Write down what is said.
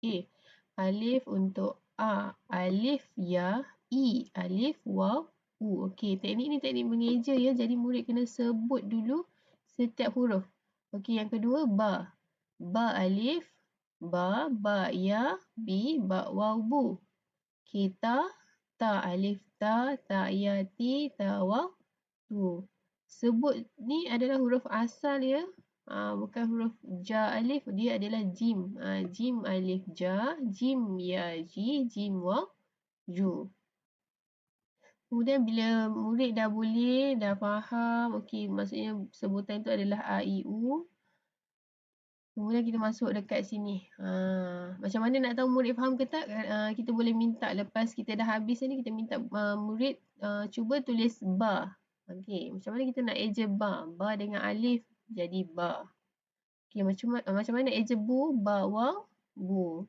A. Alif untuk A. Alif, Ya, I. Alif, Waw, U. Okey, teknik ni teknik mengeja ya. Jadi murid kena sebut dulu setiap huruf. Okey, yang kedua, Ba. Ba alif, Ba, Ba, Ya, Bi, Ba, Waw, Bu. Okey, Ta. Ta alif, Ta, Ta, Ya, Ti, Ta, Waw, Tu. Sebut ni adalah huruf asal ya. Ha, bukan huruf ja alif. Dia adalah jim. Ha, jim alif ja. Jim ya ji. Jim waw ju. Kemudian bila murid dah boleh, dah faham. Okey, maksudnya sebutan itu adalah A, I, U. Kemudian kita masuk dekat sini. Ha, macam mana nak tahu murid faham ke tak? Ha, kita boleh minta lepas kita dah habis ni, kita minta uh, murid uh, cuba tulis ba. Okey, macam mana kita nak eja ba? Ba dengan alif jadi ba. Okey, macam, macam mana eja bu? Ba, waw, bu.